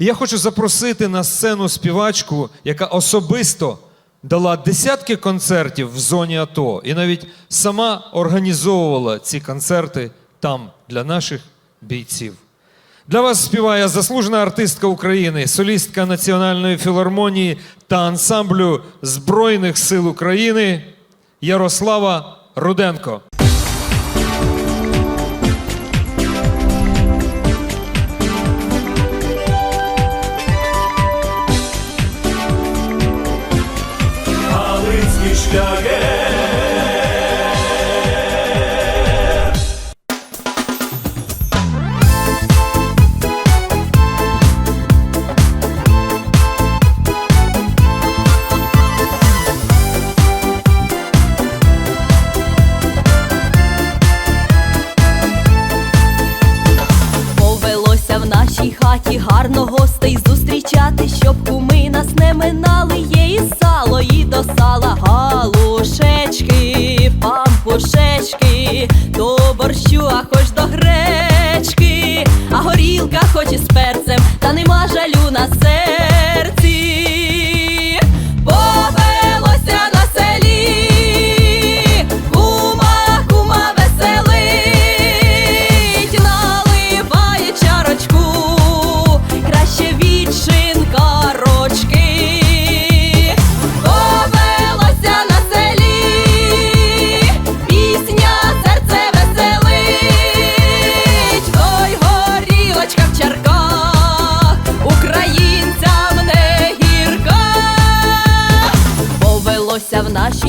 І я хочу запросити на сцену співачку, яка особисто дала десятки концертів в зоні АТО і навіть сама організовувала ці концерти там для наших бійців. Для вас співає заслужена артистка України, солістка Національної філармонії та ансамблю Збройних сил України Ярослава Руденко. Гостей зустрічати, щоб куми нас не минали. Є і сало, і до сала галушечки, пампушечки, до борщу, а хоч до гречки, а горілка хоч і з перцем, та нема жалю на серці.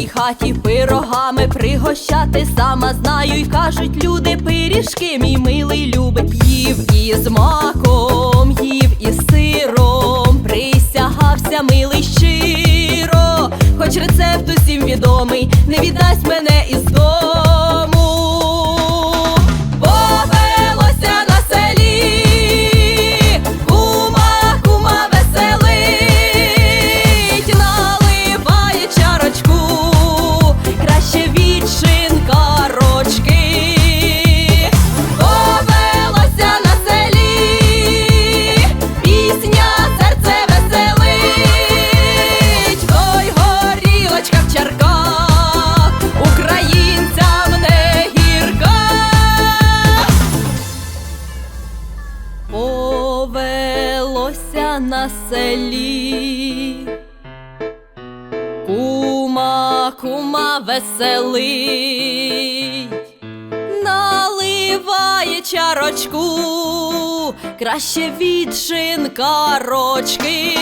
Повелося хаті пирогами пригощати. Сама знаю, й кажуть люди, пиріжки мій милий любить. Їв із маком, їв із сиром, присягався милий щиро, хоч рецепт усім відомий, не віддасть мене із дому. На селі. Кума, кума веселить, наливає чарочку, краще від шинкарочки.